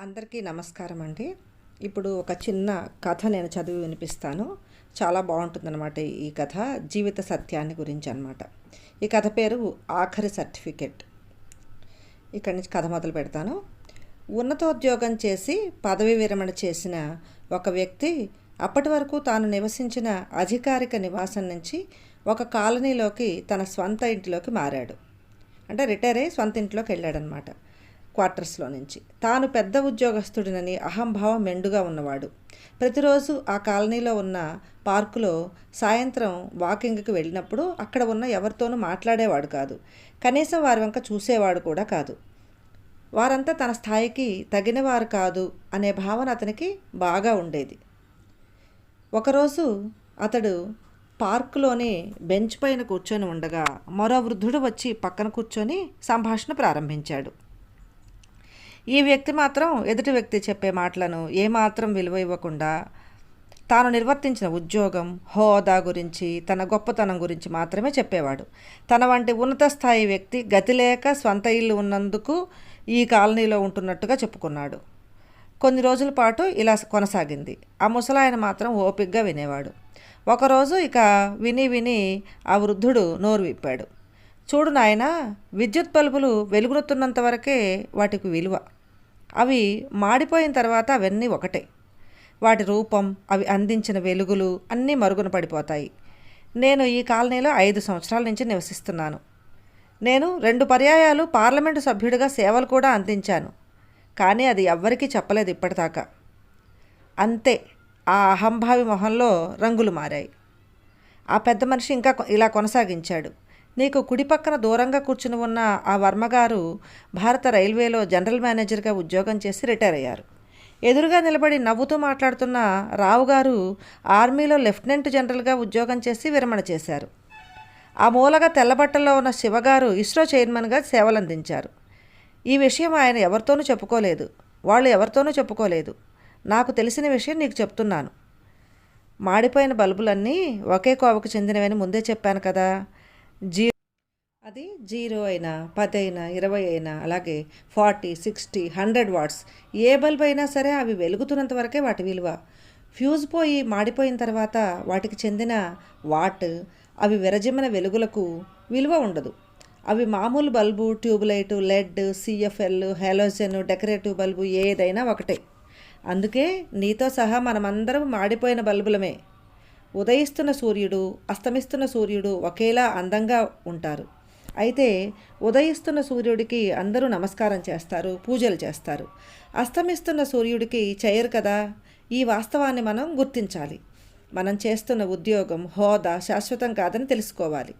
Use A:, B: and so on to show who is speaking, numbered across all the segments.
A: అందరికీ నమస్కారం అండి. ఇప్పుడు ఒక చిన్న కథ నేను చదివి వినిపిస్తాను. చాలా బాగుంటుందన్నమాట ఈ కథ. జీవిత సత్యాన్ని గురించి అన్నమాట ఈ కథ పేరు ఆఖరి సర్టిఫికెట్. ఇక్కడి నుంచి కథ మొదలు పెడతాను. ఉన్నతోద్యోగం చేసి పదవి విరమణ చేసిన ఒక వ్యక్తి అప్పటి వరకు తాను నివసించిన అధికారిక నివాసం నుంచి ఒక కాలనీలోకి తన స్వంత ఇంటిలోకి మారాడు. అంటే రిటైర్ అయ్యి స్వంత ఇంట్లోకి వెళ్ళాడనమాట క్వార్టర్స్లో నుంచి. తాను పెద్ద ఉద్యోగస్తుడినని అహంభావం మెండుగా ఉన్నవాడు. ప్రతిరోజు ఆ కాలనీలో ఉన్న పార్కులో సాయంత్రం వాకింగ్కి వెళ్ళినప్పుడు అక్కడ ఉన్న ఎవరితోనూ మాట్లాడేవాడు కాదు. కనీసం వారి వంక చూసేవాడు కూడా కాదు. వారంతా తన స్థాయికి తగినవారు కాదు అనే భావన అతనికి బాగా ఉండేది. ఒకరోజు అతడు పార్కులోని బెంచ్ పైన కూర్చొని ఉండగా మరో వృద్ధుడు వచ్చి పక్కన కూర్చొని సంభాషణ ప్రారంభించాడు. ఈ వ్యక్తి మాత్రం ఎదుటి వ్యక్తి చెప్పే మాటలను ఏమాత్రం విలువ ఇవ్వకుండా తాను నిర్వర్తించిన ఉద్యోగం హోదా గురించి తన గొప్పతనం గురించి మాత్రమే చెప్పేవాడు. తన వంటి ఉన్నత స్థాయి వ్యక్తి గతి లేక స్వంత ఇల్లు ఉన్నందుకు ఈ కాలనీలో ఉంటున్నట్టుగా చెప్పుకున్నాడు. కొన్ని రోజుల పాటు ఇలా కొనసాగింది. ఆ ముసలాయన మాత్రం ఓపిగ్గా వినేవాడు. ఒకరోజు ఇక విని విని ఆ వృద్ధుడు నోరు విప్పాడు. చూడు నాయన విద్యుత్ బల్బులు వెలుగునుతున్నంత వరకే వాటికి విలువ. అవి మాడిపోయిన తర్వాత అవన్నీ ఒకటే. వాటి రూపం అవి అందించిన వెలుగులు అన్నీ మరుగున పడిపోతాయి. నేను ఈ కాలనీలో ఐదు సంవత్సరాల నుంచి నివసిస్తున్నాను. నేను రెండు పర్యాయాలు పార్లమెంటు సభ్యుడిగా సేవలు కూడా అందించాను. కానీ అది ఎవ్వరికీ చెప్పలేదు ఇప్పటిదాకా. అంతే ఆ అహంభావి మొహంలో రంగులు మారాయి. ఆ పెద్ద మనిషి ఇంకా కొ- ఇలా కొనసాగించాడు. నీకు కుడి పక్కన దూరంగా కూర్చుని ఉన్న ఆ వర్మగారు భారత రైల్వేలో జనరల్ మేనేజర్గా ఉద్యోగం చేసి రిటైర్ అయ్యారు. ఎదురుగా నిలబడి నవ్వుతూ మాట్లాడుతున్న రావు గారు ఆర్మీలో లెఫ్టినెంట్ జనరల్గా ఉద్యోగం చేసి విరమణ చేశారు. ఆ మూలగా తెల్లబట్టల్లో ఉన్న శివగారు ఇస్రో చైర్మన్గా సేవలందించారు. ఈ విషయం ఆయన ఎవరితోనూ చెప్పుకోలేదు. వాళ్ళు ఎవరితోనూ చెప్పుకోలేదు. నాకు తెలిసిన విషయం నీకు చెప్తున్నాను. మాడిపోయిన బల్బులన్నీ ఒకే కోవకు చెందినవని ముందే చెప్పాను కదా. జీ అది జీరో అయినా పది అయినా ఇరవై అయినా అలాగే ఫార్టీ సిక్స్టీ హండ్రెడ్ వాట్స్. ఏ బల్బ్ అయినా సరే అవి వెలుగుతున్నంత వరకే వాటి విలువ. ఫ్యూజ్ పోయి మాడిపోయిన తర్వాత వాటికి చెందిన వాట్ అవి విరజిమ్మిన వెలుగులకు విలువ ఉండదు. అవి మామూలు bulb tube light LED CFL halogen decorative bulb ఏదైనా ఒకటే. అందుకే నీతో సహా మనమందరం మాడిపోయిన బల్బులమే. ఉదయిస్తున్న సూర్యుడు అస్తమిస్తున్న సూర్యుడు ఒకేలా అందంగా ఉంటారు. అయితే ఉదయిస్తున్న సూర్యుడికి అందరూ నమస్కారం చేస్తారు పూజలు చేస్తారు. అస్తమిస్తున్న సూర్యుడికి చేయరు కదా? ఈ వాస్తవాన్ని మనం గుర్తించాలి. మనం చేస్తున్న ఉద్యోగం హోదా శాశ్వతం కాదని తెలుసుకోవాలి.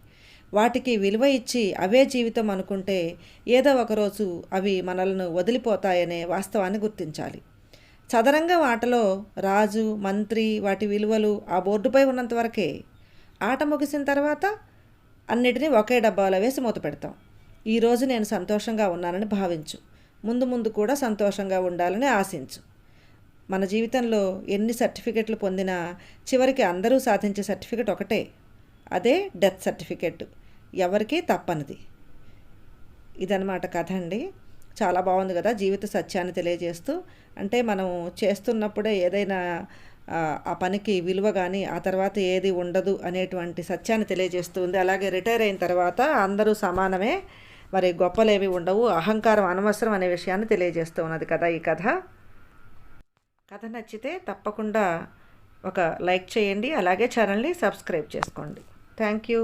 A: వాటికి విలువ ఇచ్చి అవే జీవితం అనుకుంటే ఏదో ఒకరోజు అవి మనలను వదిలిపోతాయనే వాస్తవాన్ని గుర్తించాలి. చదరంగ ఆటలో రాజు మంత్రి వాటి విలువలు ఆ బోర్డుపై ఉన్నంత వరకే. ఆట ముగిసిన తర్వాత అన్నిటినీ ఒకే డబ్బాలో వేసి మూత పెడతాం. ఈరోజు నేను సంతోషంగా ఉన్నానని భావించు. ముందు ముందు కూడా సంతోషంగా ఉండాలని ఆశించు. మన జీవితంలో ఎన్ని సర్టిఫికెట్లు పొందినా చివరికి అందరూ సాధించే సర్టిఫికెట్ ఒకటే. అదే డెత్ సర్టిఫికెట్. ఎవరికీ తప్పనిది. ఇదనమాట కథ అండి. చాలా బాగుంది కదా జీవిత సత్యాన్ని తెలియజేస్తూ. అంటే మనం చేస్తున్నప్పుడే ఏదైనా ఆ, పనికి విలువ కానీ ఆ తర్వాత ఏది ఉండదు అనేటువంటి సత్యాన్ని తెలియజేస్తుంది అలాగే రిటైర్ అయిన తర్వాత అందరూ సమానమే. మరి గొప్పలేవి ఉండవు. అహంకారం అనవసరం అనే విషయాన్ని తెలియజేస్తూ ఉన్నది కదా ఈ కథ. కథ నచ్చితే తప్పకుండా ఒక లైక్ చేయండి. అలాగే ఛానల్ని సబ్స్క్రైబ్ చేసుకోండి. Thank you.